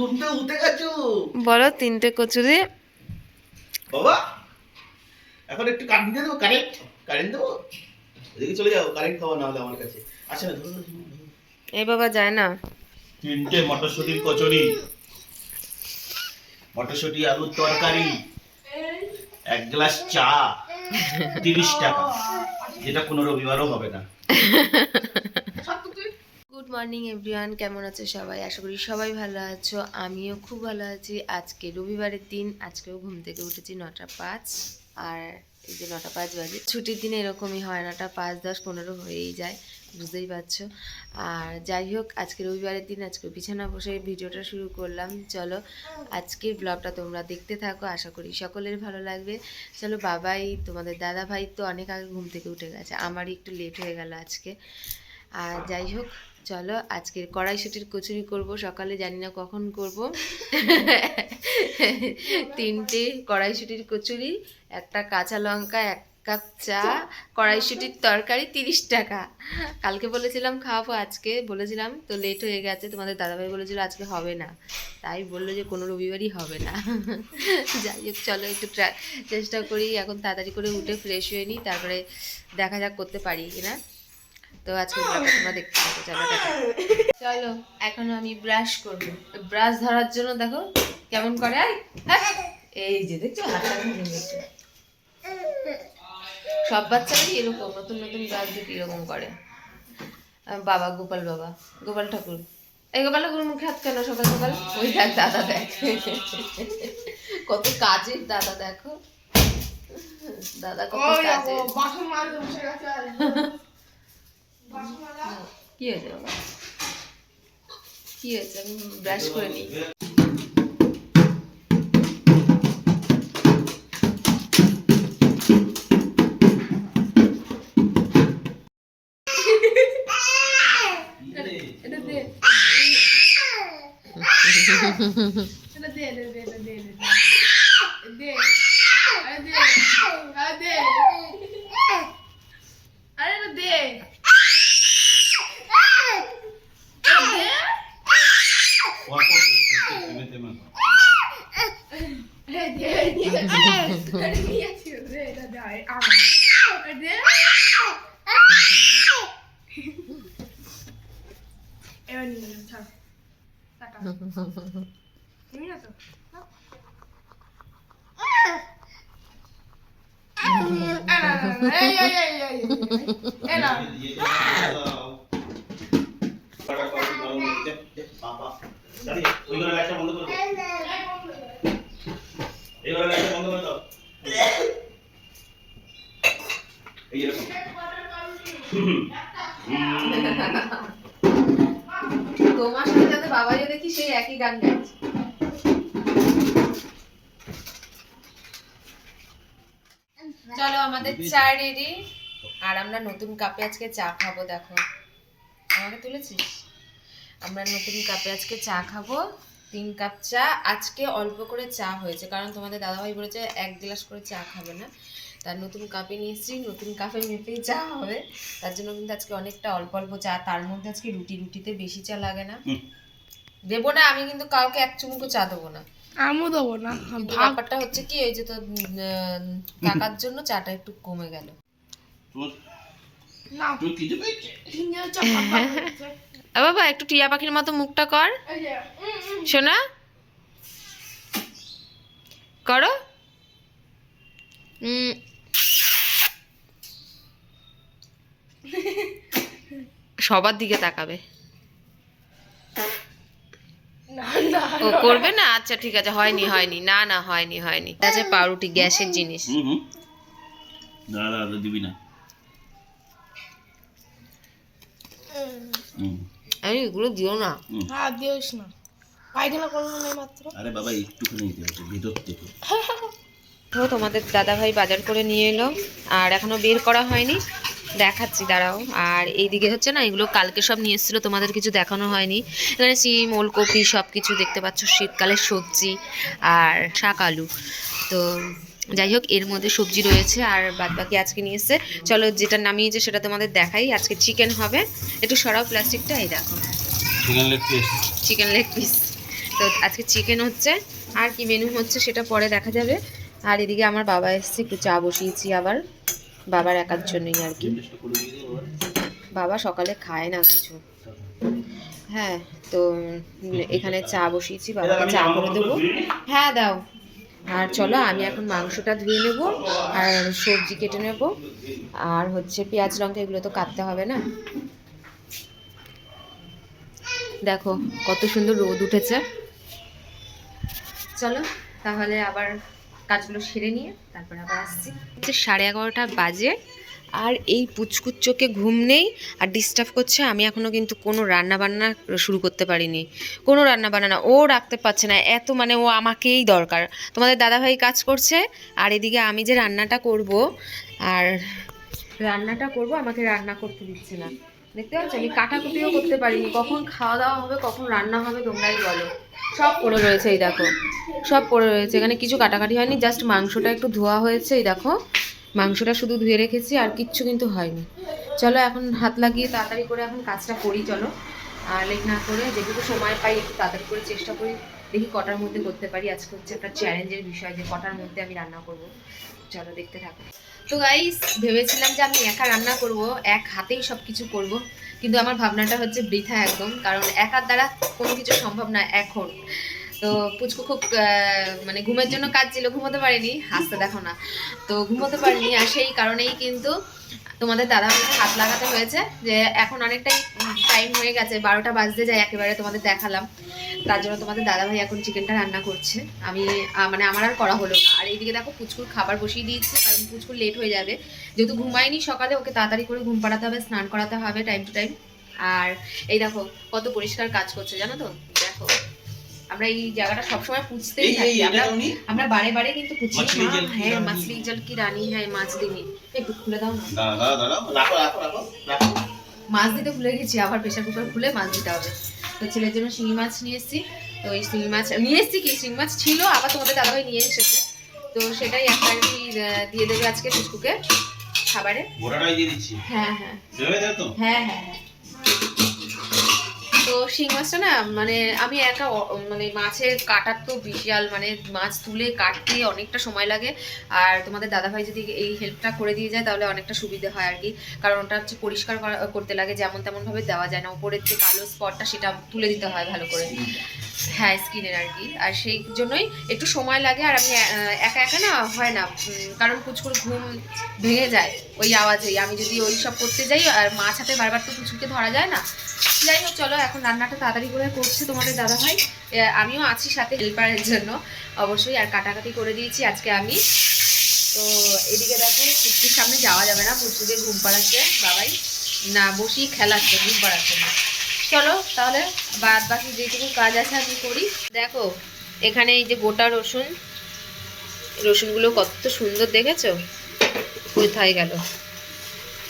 ঘুমতে উঠে গেছো? বলো তিনটে কচুরি। বাবা এখন একটু কারেন্ট দিয়ে দেবো কারেন্ট কারেন্ট দেবো? এদিকে চলে যাও কারেন্ট খাওয়া না হলে আমার কাছে। আসে না ধরো। এই বাবা যায় না। তিনটে মটরশুটির কচুরি। মটরশুটি আলুর তরকারি এক গ্লাস চা তিরিশ টাকা। যেটা কোনো রবিবারও হবে না। গুড মর্নিং এভরিওয়ান কেমন আছো সবাই? আশা করি সবাই ভালো আছো। আমিও খুব ভালো আছি। আজকে রবিবারের দিন। আজকেও ঘুম থেকে উঠেছি নটা পাঁচ। আর এই যে নটা পাঁচ বাজে। ছুটির দিনে এরকমই হয়, নটা পাঁচ, দশ, পনেরো হয়েই যায়। বুঝতেই পারছ। আর যাই হোক, আজকে রবিবারের দিন, আজকে বিছানা বসে ভিডিওটা শুরু করলাম। চলো, আজকের ব্লগটা তোমরা দেখতে থাকো। আশা করি সকলের ভালো লাগবে। চলো, বাবাই, তোমাদের দাদা ভাই তো অনেক আগে ঘুম থেকে উঠে গেছে। আমারই একটু লেট হয়ে গেল আজকে। আর যাই হোক চলো আজকের কড়াইশুটির কচুরি করব সকালে জানি না কখন করব। তিনটে কড়াইশুটির কচুরি একটা কাঁচা লঙ্কা এক কাপ চা কড়াইশুটির তরকারি তিরিশ টাকা। কালকে বলেছিলাম খাওয়াবো আজকে বলেছিলাম তো লেট হয়ে গেছে তোমাদের দাদাভাই বলেছিল আজকে হবে না। তাই বলল যে কোনো রবিবারই হবে না। যাই হোক চলো একটু চেষ্টা করি এখন তাড়াতাড়ি করে উঠে ফ্রেশ হয়ে নিই তারপরে দেখা যাক করতে পারি কিনা। তো আজকে ব্লগটা তোমরা দেখতে থাকো চলো। চলো এখন আমি ব্রাশ করব। ব্রাশ ধরার জন্য দেখো কেমন করে আয়, হ্যাঁ। এই যে দেখছ? হাতটা ভেঙে গেছে। সব বাচ্চারাই এরকম নতুন নতুন ব্রাশ দেখে এরকম করে। বাবা গোপাল বাবা গোপাল ঠাকুর। এই গোপাল ঠাকুর মুখে হাত কেন? সকাল সকাল ওই দেখ দাদা দেখ। কত কাজের দাদা দেখো। দাদা কত কাজের। কি হয়েছে? কি হয়েছে? আমি ব্রাশ করে নিই। এটা দে। পরপর থেমে থেমে ওই ঘরে লাইটটা বন্ধ করে দাও এই ঘরে লাইটটা বন্ধ করে দাও এই এরকম তোমার সাথে যাতে বাবা যে দেখি সেই একই গান গাইছে। চলো আমাদের চা রেডি আর আমরা নতুন কাপে আজকে চা খাব দেখো। আমাকে তুলেছিস? আমরা নতুন কাপে আজকে চা খাব তিন কাপ চা। আজকে অল্প করে চা হয়েছে কারণ তোমাদের দাদাভাই বলেছে এক গ্লাস করে চা খাবে না। তার নতুন কাপে নিয়ে এসেছি নতুন কাপে মেপেই চা হবে। তার জন্য কিন্তু আজকে অনেকটা অল্প অল্প চা। তার মধ্যে আজকে রুটি রুটিতে বেশি চা লাগে না। দেবো না আমি কিন্তু কাউকে এক চুমুকও চা দেবো না। আমিও দেবো না ব্যাপারটা হচ্ছে কি এই যে তোর উম, কাকার জন্য চাটা একটু কমে গেল। বাবা একটু টিয়া পাখির মতো মুখটা কর। শোনা। করো। সবার দিকে তাকাবে। ও করবে না? আচ্ছা ঠিক আছে হয়নি হয়নি। না না হয়নি হয়নি। আচ্ছা পাউরুটি গ্যাসের জিনিস। দাঁড়া দাঁড়া দিবি না। আরে এগুলো দিও না। হ্যাঁ দিওস না। পায়খানা করব না মাত্র আরে বাবা একটুখানি হবে ভিতর থেকে। তো তোমাদের দাদাভাই বাজার করে নিয়ে এলো আর এখনও বের করা হয়নি। দেখাচ্ছি দাঁড়াও। আর এইদিকে হচ্ছে না এগুলো কালকে সব নিয়ে এসেছিল তোমাদের কিছু দেখানো হয়নি। এখানে সিম ওলকপি সব কিছু দেখতে পাচ্ছ শীতকালের সবজি আর শাক আলু। তো যাই হোক এর মধ্যে সবজি রয়েছে আর বাদ বাকি আজকে নিয়ে এসছে। চলো যেটা নামিয়েছে সেটা তোমাদের দেখাই। আজকে চিকেন হবে। একটু সরাও প্লাস্টিকটা এই দেখো। Chicken leg piece chicken leg piece তো আজকে চিকেন হচ্ছে আর কি মেনু হচ্ছে সেটা পরে দেখা যাবে। আর এদিকে আমার বাবা এসছে একটু চা বসিয়েছি আবার। বাবার একার জন্যই আর কি। বাবা সকালে খায় না কিছু। হ্যাঁ তো এখানে চা বসিয়েছি বাবাকে চা করে দেবো। হ্যাঁ দাও। আর চলো আমি এখন মাংসটা ধুয়ে নেব আর সবজি কেটে নেব। আর হচ্ছে পেঁয়াজ লঙ্কা এগুলো তো কাটতে হবে না। দেখো কত সুন্দর রোদ উঠেছে। চলো তাহলে আবার কাজগুলো সেরে নিয়ে তারপর আবার আসছি। সাড়ে এগারোটা বাজে আর এই পুচকুর চোখে ঘুম নেই আর ডিস্টার্ব করছে, আমি এখনও কিন্তু কোনো রান্না বান্না শুরু করতে পারিনি। কোনো রান্না বান্না না, ও রাখতে পারছে না, এত মানে ও আমাকেই দরকার। তোমাদের দাদাভাই কাজ করছে, আর এদিকে আমি যে রান্নাটা করব, আর রান্নাটা করব, আমাকে রান্না করতে দিচ্ছে না। দেখতে পাচ্ছ? আমি কাটাকুটিও করতে পারিনি। কখন খাওয়া দাওয়া হবে, কখন রান্না হবে, তোমরাই বলো। সব পড়ে রয়েছে এই দেখো। সব পড়ে রয়েছে। এখানে কিছু কাটাকাটি হয়নি জাস্ট মাংসটা একটু ধোয়া হয়েছে এই দেখো। মাংসটা শুধু ধুয়ে রেখেছি, আর কিচ্ছু কিন্তু হয়নি। চলো এখন হাত লাগিয়ে তাড়াতাড়ি করে এখন কাজটা করি, চলো। আর লেট না করে যেটুকু সময় পাই একটু তাড়াতাড়ি করে চেষ্টা করি। দেখি কটার মধ্যে করতে পারি। আজকে হচ্ছে একটা চ্যালেঞ্জের বিষয় যে কটার মধ্যে আমি রান্না করব। চলো দেখতে থাকো। তো গাইস ভেবেছিলাম যে আমি একা রান্না করব, এক হাতেই সব কিছু করব, কিন্তু আমার ভাবনাটা হচ্ছে বৃথা একদম, কারণ একার দ্বারা কোনো কিছু সম্ভব না এখন। তো পুচকু খুব মানে ঘুমের জন্য কাজ ছিল ঘুমোতে পারিনি, হাসতে দেখো না। তো ঘুমোতে পারিনি আর সেই কারণেই কিন্তু তোমাদের দাদা হাত লাগাতে হয়েছে যে এখন অনেকটাই টাইম হয়ে গেছে, বারোটা বাজতে যায় একেবারে তোমাদের দেখালাম। তার জন্য তোমাদের দাদা ভাই এখন চিকেনটা রান্না করছে। আমি মানে আমার আর করা হলো না। আর এইদিকে দেখো পুচকুর খাবার বসিয়ে দিয়েছি, কারণ পুচকুর লেট হয়ে যাবে। যেহেতু ঘুমায়নি সকালে, ওকে তাড়াতাড়ি করে ঘুম পাড়াতে হবে, স্নান করাতে হবে টাইম টু টাইম আর এই দেখো কত পরিষ্কার কাজ করছে, জানো তো? দেখো। আমরা এই জায়গাটা সবসময় পুছতেই থাকি। আমরা আমরা বারে বারে কিন্তু পুছি হ্যাঁ রানী? মাছলি জল কি রানী? হ্যাঁ মাছ দিনি একটু খুলে দাও না। মাছ দিতে ভুলে গেছি আবার প্রেশার কুকার খুলে মাছ দিতে হবে। তো ছেলের জন্য শিঙি মাছ নিয়ে এসেছি। তো এই শিঙি মাছ নিয়ে এসেছি কি? শিঙি মাছ ছিল আবার তোমাদের দাদাভাই নিয়ে এসেছে। তো সেটাই একটা আর কি দিয়ে দেবে আজকে টুসকুকে খাবারে। দিয়ে দিচ্ছি। হ্যাঁ হ্যাঁ। হ্যাঁ হ্যাঁ হ্যাঁ। তো শিং মাছটা না মানে আমি একা মানে মাছের কাটার তো বিশাল মানে মাছ তুলে কাটতে অনেকটা সময় লাগে। আর তোমাদের দাদাভাই যদি এই হেল্পটা করে দিয়ে যায়, তাহলে অনেকটা সুবিধা হয় আর কি। কারণ ওটা হচ্ছে পরিষ্কার করা- করতে লাগে, যেমন তেমনভাবে দেওয়া যায় না। উপরের যে কালো স্পটটা সেটা তুলে দিতে হয় ভালো করে। হ্যাঁ স্কিনের আর কি। আর সেই জন্যই একটু সময় লাগে, আর আমি একা একা না হয় না। কারণ কুচকুর ঘুম ভেঙে যায় ওই আওয়াজেই। আমি যদি ওই সব করতে যাই, আর মাছ হাতে বারবার তো কুচকুকে ধরা যায় না যাই হোক, চলো এখন রান্নাটা তাড়াতাড়ি করে করছে তোমাদের দাদা ভাই আমিও আছি সাথে হেল্পারের জন্য। অবশ্যই আর কাটাকাটি করে দিয়েছি আজকে আমি। তো এদিকে দেখো পুচকির সামনে যাওয়া যাবে না পুচকুকে ঘুম পাড়াচ্ছে। বাবাই না বসেই খেলাচ্ছে ঘুম পাড়াচ্ছে না। চলো তাহলে বাদ বাকি যেটুকু কাজ আছে আমি করি। দেখো, এখানে এই যে গোটা রসুন, রসুনগুলো কত সুন্দর দেখেছ? কোথায় গেল?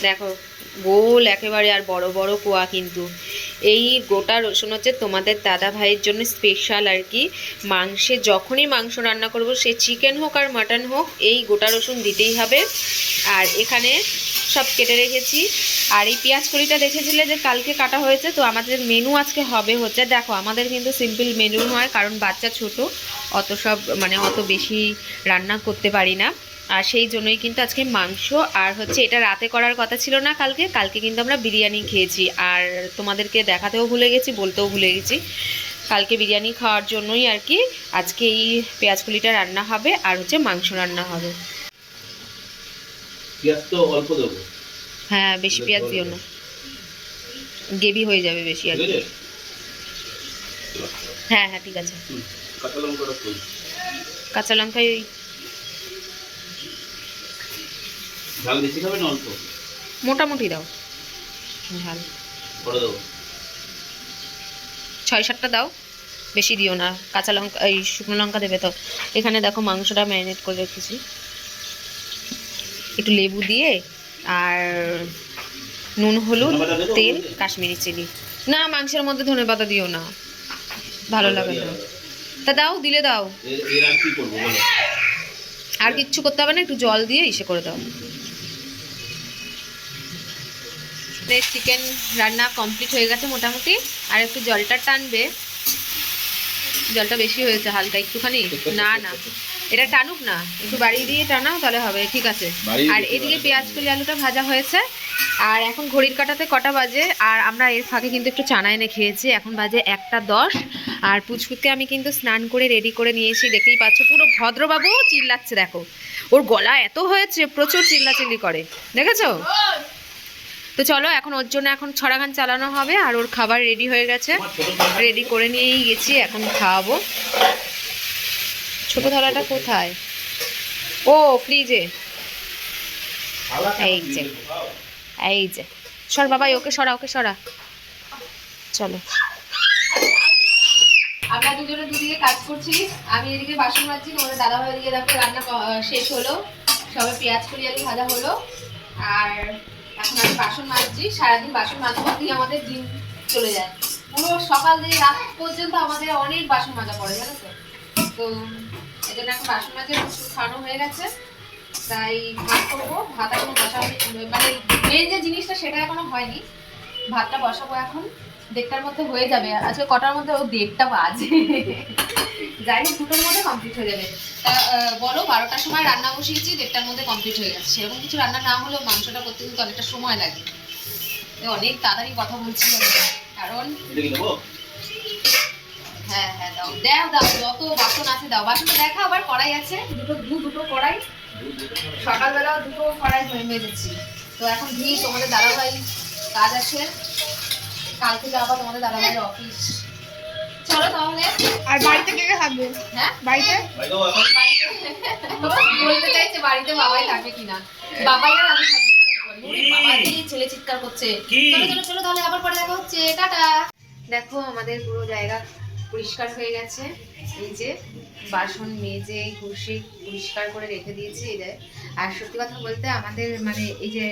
দেখো, গোল একেবারে আর বড় বড় কোয়া কিন্তু। এই গোটা রসুন হচ্ছে তোমাদের দাদা ভাইয়ের জন্য স্পেশাল আর কি। মাংসে যখনই মাংস রান্না করব, সে চিকেন হোক আর মাটন হোক, এই গোটা রসুন দিতেই হবে। আর এখানে সব কেটে রেখেছি। আর এই পেঁয়াজ কড়িটা দেখেছিলে যে কালকে কাটা হয়েছে, তো আমাদের মেনু আজকে হবে হচ্ছে, দেখো আমাদের কিন্তু সিম্পল মেনু হয় কারণ বাচ্চা ছোট, অত সব মানে অত বেশি রান্না করতে পারি না। আর সেই জন্যই কিন্তু আজকে মাংস আর হচ্ছে এটা রাতে করার কথা ছিল না কালকে কালকে কিন্তু আমরা বিরিয়ানি খেয়েছি। আর তোমাদেরকে দেখাতেও ভুলে গেছি বলতেও ভুলে গেছি। কালকে বিরিয়ানি খাওয়ার জন্যই আর কি আজকে এই পেঁয়াজকুলিটা রান্না হবে আর হচ্ছে মাংস রান্না হবে। পেঁয়াজ তো অল্প দেবো। হ্যাঁ বেশি পেঁয়াজ দিও না। গ্রেভি হয়ে যাবে বেশি আর কি। হ্যাঁ হ্যাঁ ঠিক আছে। কাঁচা লঙ্কা কাঁচা লঙ্কায় ওই ঝাল বেশি খাবে না অল্প? মোটামুটি দাও। ঝাল। করে দেবো। ছয় সাতটা দাও। বেশি দিও না। কাঁচা লঙ্কা এই শুকনো লঙ্কা দেবে তো। এখানে দেখো মাংসটা ম্যারিনেট করে রেখেছি। একটু লেবু দিয়ে আর নুন হলুদ তেল কাশ্মীরি চিলি না মাংসের মধ্যে ধনে পাতা দিও না। ভালো লাগে না। তা দাও দিলে দাও। আর কিচ্ছু করতে হবে না একটু জল দিয়ে ইসে করে দাও। চিকেন রান্না কমপ্লিট হয়ে গেছে মোটামুটি আর একটু জলটা টানবে। জলটা বেশি হয়েছে হালকা একটুখানি। না না। এটা টানুক না একটু বাড়িয়ে দিয়ে টানাও তাহলে হবে ঠিক আছে। আর এদিকে। পেঁয়াজ কলি আলুটা ভাজা হয়েছে আর এখন ঘড়ির কাটাতে কটা বাজে আর আমরা এর ফাঁকে কিন্তু একটু চানা এনে খেয়েছি এখন বাজে একটা দশ আর পুচকুকে আমি কিন্তু স্নান করে রেডি করে নিয়েছি দেখতেই পাচ্ছ পুরো ভদ্রবাবু চিল্লাচ্ছে দেখো। ওর গলা এত হয়েছে প্রচুর চিল্লাচিল্লি করে দেখেছ? তো চলো, এখন ওর জন্য এখন ছড়া গান চালানো হবে আর ওর খাবার রেডি হয়ে গেছে। রেডি করে নিয়েই গেছি, এখন খাওয়াবো। ছোট থালাটা কোথায়? ও ফ্রিজে এই যে। এই যে। সর বাবাই ওকে সরা ওকে সরা। চলো। আমরা দুজনে দুদিকে কাজ করছি। আমি এদিকে বাসন মাজছি, তোমাদের দাদা ভাই এদিকে দেখো, রান্না শেষ হলো। সবে পেঁয়াজ করি আলু ভাজা হলো। আর এখন আমি বাসন মাজছি, সারাদিন বাসন মাজা দিয়ে আমাদের দিন চলে যায়। পুরো সকাল থেকে রাত পর্যন্ত আমাদের অনেক বাসন মাজা পড়ে, জানো তো? তো এই জন্য এখন বাসন মাজা খাওয়ানো হয়ে গেছে। তাই ভাত করব, ভাত এখন বসাবো। মানে মেন যে জিনিসটা, সেটা এখনও হয়নি। ভাতটা বসাবো এখন। দেড়টার মধ্যে হয়ে যাবে। আজকে কটার মধ্যে ও দেড়টা বাজে। যাই হোক দুটোর মধ্যে কমপ্লিট হয়ে যাবে। তা বলো বারোটার সময় রান্না বসিয়েছি দেড়টার মধ্যে কমপ্লিট হয়ে গেছে। সেরকম কিছু রান্না না হলেও মাংসটা করতে কিন্তু অনেকটা সময় লাগে। অনেক তাড়াতাড়ি কথা বলছি কারণ? হ্যাঁ হ্যাঁ দাও। দাও দাও যত বাসন আছে দাও। বাসনটা দেখা আবার কড়াই আছে। দুটো দু দুটো কড়াই। সকালবেলা দুটো কড়াই হয়ে মেজেছি। তো এখন ঘি তোমাদের দাদাভাই কাজ আছে। কাল থেকে আবার তোমাদের দাদাভাইয়ের অফিস চলো তাহলে। আর বাড়িতে কে কে থাকবে? হ্যাঁ? বাড়িতে? বলতে চাইছে বাড়িতে বাবাই থাকে কিনা। বাবাই আর আমি থাকব ছেলে চিৎকার করছে। চলো চলো চলো তাহলে আবার পরে দেখা হচ্ছে। টাটা। দেখো আমাদের পুরো জায়গা পরিষ্কার হয়ে গেছে। এই যে বাসন মেজে ঘষে পরিষ্কার করে রেখে দিয়েছি এই যে। আর সত্যি কথা বলতে আমাদের মানে এই যে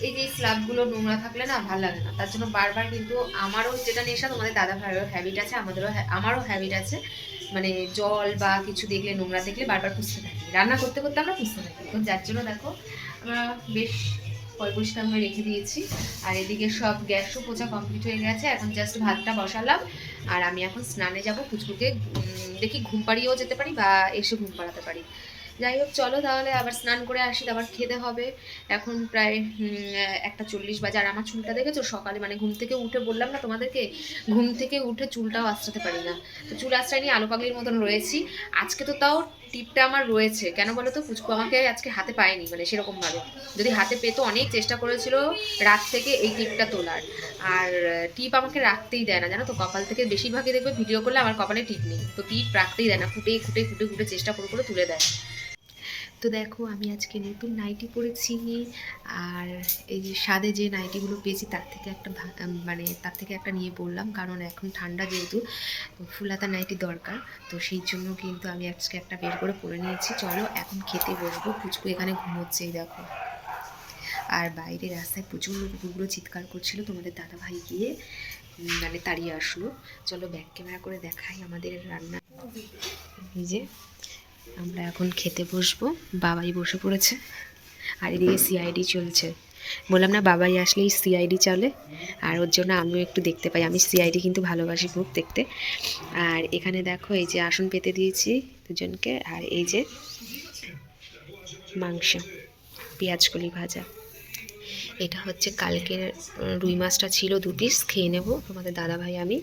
এই যে স্ল্যাবগুলো নোংরা থাকলে না ভালো লাগে না। তার জন্য বারবার কিন্তু আমারও যেটা নেশা তোমাদের দাদা ভাইয়েরও হ্যাবিট আছে আমাদেরও হ্যা- আমারও হ্যাবিট আছে। মানে জল বা কিছু দেখলে নোংরা দেখলে বারবার পুষতে থাকি। রান্না করতে করতে আমরা পুষতে থাকি। তো যার জন্য দেখো আমরা বেশ পরিষ্কার করে রেখে দিয়েছি। আর এদিকে সব গ্যাসও পোছা কমপ্লিট হয়ে গেছে। এখন জাস্ট ভাতটা বসালাম। আর আমি এখন স্নানে যাব কুচকুকে উম, দেখি ঘুম পাড়িয়েও যেতে পারি বা এসে ঘুম পাড়াতে পারি। যাই হোক চলো তাহলে আবার স্নান করে আসি, আবার খেতে হবে। এখন প্রায় একটা চল্লিশ বাজে। আর আমার চুলটা দেখেছ? সকালে মানে ঘুম থেকে উঠে বললাম না তোমাদেরকে, ঘুম থেকে উঠে চুলটাও আঁচড়াতে পারি না। তো চুল আঁচড়াই নিয়ে আলো পাগলির মতন রয়েছি। আজকে তো তাও টিপটা আমার রয়েছে। কেন বলো তো? পুচকু আমাকে আজকে হাতে পায়নি মানে সেরকম ভাবে যদি হাতে পেতো অনেক চেষ্টা করেছিল রাত থেকে এই টিপটা তোলার। আর, টিপ আমাকে রাখতেই দেয় না। জানো তো? কপাল থেকে বেশিরভাগই দেখবে ভিডিও করলে আমার কপালে টিপ নেই। তো টিপ রাখতেই দেয় না। ফুটে ফুটে ফুটে ফুটে চেষ্টা করে করে তুলে দেয়। তো দেখো, আমি আজকে নতুন নাইটি পরেছি আর এই যে স্বাদে যে নাইটিগুলো পেয়েছি, তার থেকে একটা মানে তার থেকে একটা নিয়ে পড়লাম কারণ এখন ঠান্ডা যেহেতু ফুলাতা নাইটি দরকার, তো সেই জন্য কিন্তু আমি আজকে একটা বের করে পরে নিয়েছি। চলো, এখন খেতে বসবো, পুচকু এখানে ঘুমোচ্ছে, এই দেখো। আর বাইরে রাস্তায় প্রচণ্ড কুকুরগুলো চিৎকার করছিল, তোমাদের দাদা ভাই গিয়ে মানে তাড়িয়ে আসলো। চলো, ব্যাক ক্যামেরা করে দেখাই আমাদের রান্না। এই যে আমরা এখন খেতে বসবো। বাবাই বসে পড়েছে। আর এদিকে সিআইডি চলছে। বললাম না, বাবাই আসলেই সিআইডি চলে। আর ওর জন্য আমিও একটু দেখতে পাই। আমি সিআইডি কিন্তু ভালোবাসি খুব দেখতে। আর এখানে দেখো, এই যে আসন পেতে দিয়েছি দুজনকে। আর এই যে মাংস, পেঁয়াজকলি ভাজা। এটা হচ্ছে কালকের রুই মাছটা ছিল দু পিস খেয়ে নেব। তোমাদের দাদা ভাই আমি।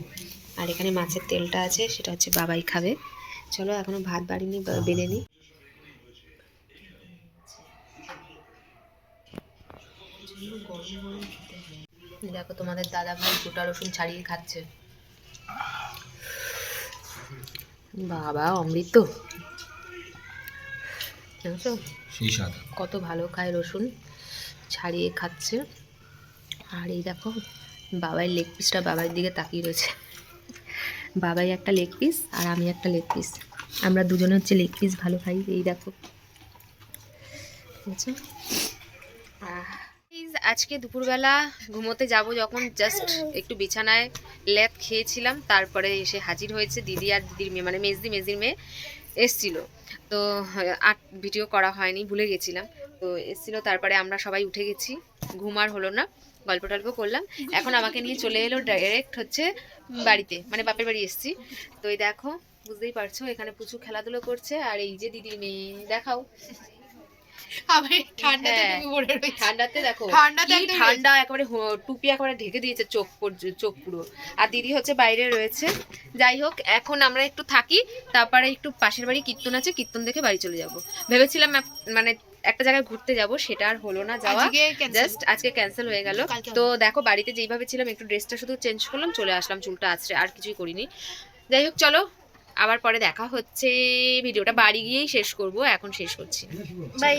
আর এখানে মাছের তেলটা আছে, সেটা হচ্ছে বাবাই খাবে। চলো এখনও ভাত বাড়িনি বা- বেড়ে নি দেখো তোমাদের দাদা ভাই গোটা রসুন ছাড়িয়ে খাচ্ছে। বাবা অমৃত। জানছো? কত ভালো খায় রসুন ছাড়িয়ে খাচ্ছে। আর এই দেখো বাবার লেগ পিসটা বাবার দিকে তাকিয়ে রয়েছে। বাবাই একটা লেগ পিস আর আমি একটা লেগ পিস আমরা দুজনে হচ্ছে লেগ পিস ভালো খাই, এই দেখো। আজকে দুপুরবেলা ঘুমোতে যাব যখন জাস্ট একটু বিছানায় লেপ খেয়েছিলাম, তারপরে এসে হাজির হয়েছে দিদি আর দিদির মেয়ে মানে মেজদি মেজির মেয়ে এসছিল। তো আর ভিডিও করা হয়নি, ভুলে গেছিলাম। তো এসছিল, তারপরে আমরা সবাই উঠে গেছি। ঘুম আর হলো না গল্প টল্প করলাম। এখন আমাকে নিয়ে চলে এলো ডাইরেক্ট হচ্ছে বাড়িতে মানে বাপের বাড়ি এসেছি। তো এই দেখো বুঝতেই পারছ এখানে প্রচুর খেলাধুলো করছে আর এই যে দিদির মেয়ে দেখাও। ঠান্ডাতে হ্যাঁ। ঠান্ডাতে দেখো ঠান্ডা একেবারে টুপি একেবারে ঢেকে দিয়েছে চোখ চোখ পুরো। আর দিদি হচ্ছে বাইরে রয়েছে। যাই হোক এখন আমরা একটু থাকি তারপরে একটু পাশের বাড়ি কীর্তন আছে কীর্তন দেখে বাড়ি চলে যাব। ভেবেছিলাম মানে একটা জায়গায় ঘুরতে যাব সেটা আর হলো না যাওয়া। জাস্ট আজকে ক্যান্সেল হয়ে গেল। তো দেখো বাড়িতে যেইভাবে ছিলাম একটু ড্রেসটা শুধু চেঞ্জ করলাম চলে আসলাম চুলটা আছড়ে আর কিছুই করিনি। যাই হোক চলো আবার পরে দেখা হচ্ছে। ভিডিওটা বাড়ি গিয়েই শেষ করব এখন শেষ করছি। বাই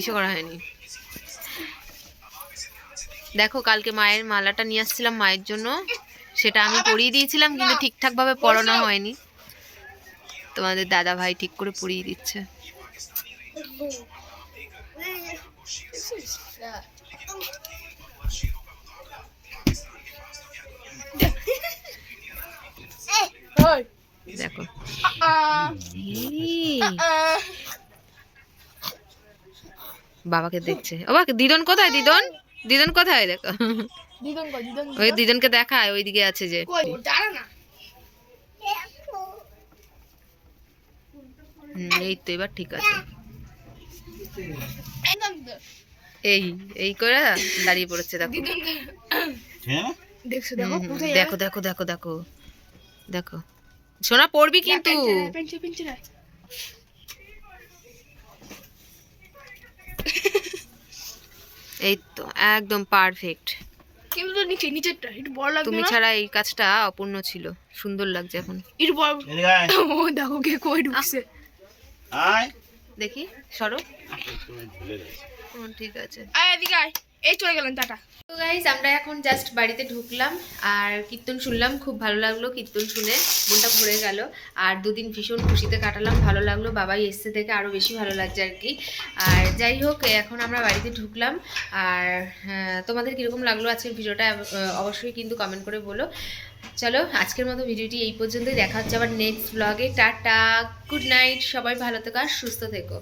কিছু করা হয়নি। দেখো কালকে মায়ের মালাটা নিয়ে আসছিলাম মায়ের জন্য। সেটা আমি পরিয়ে দিয়েছিলাম কিন্তু ঠিকঠাক ভাবে পরানো হয়নি। তোমাদের দাদা ভাই ঠিক করে পরিয়ে দিচ্ছে। দেখো। বাবাকে দেখছে। ও বাবা দিদন কোথায় দিদন? দিদন কোথায় দেখো। দিদন কই দিদন ওই দিদনকে দেখায় ওইদিকে আছে যে। কই দাঁড়া না। হুম, এই তো এবার ঠিক আছে। এই এই করে দাঁড়িয়ে পড়েছে দেখো। হ্যাঁ? দেখো দেখো দেখো দেখো দেখো। দেখো। সোনা পড়বি কিন্তু। এই তো একদম পারফেক্ট কিন্তু নিচে নিচেরটা একটু বড় লাগবে তুমি ছাড়া এই কাজটা অপূর্ণ ছিল সুন্দর লাগছে এখন। একটু বড় ও দেখো কে কই ঢুকছে। আয়। দেখি সরো। ঠিক আছে। আয় এদিকে আয়। এই চলে গেলেন টাটা। তো গাইজ আমরা এখন জাস্ট বাড়িতে ঢুকলাম আর কীর্তন শুনলাম খুব ভালো লাগল কীর্তন শুনে মনটা ভরে গেল। আর দুদিন ভীষণ খুশিতে কাটালাম ভালো লাগল বাবাই এসছে দেখে আরও বেশি ভালো লাগছে আর কি। আর যাই হোক এখন আমরা বাড়িতে ঢুকলাম। আর হ্যাঁ, তোমাদের কীরকম লাগল আজকের ভিডিওটা অবশ্যই কিন্তু কমেন্ট করে বলো। চলো আজকের মতো ভিডিওটি এই পর্যন্তই দেখা হচ্ছে আবার নেক্সট ব্লগে টাটা গুড নাইট সবাই ভালো থেকো আর সুস্থ থেকো।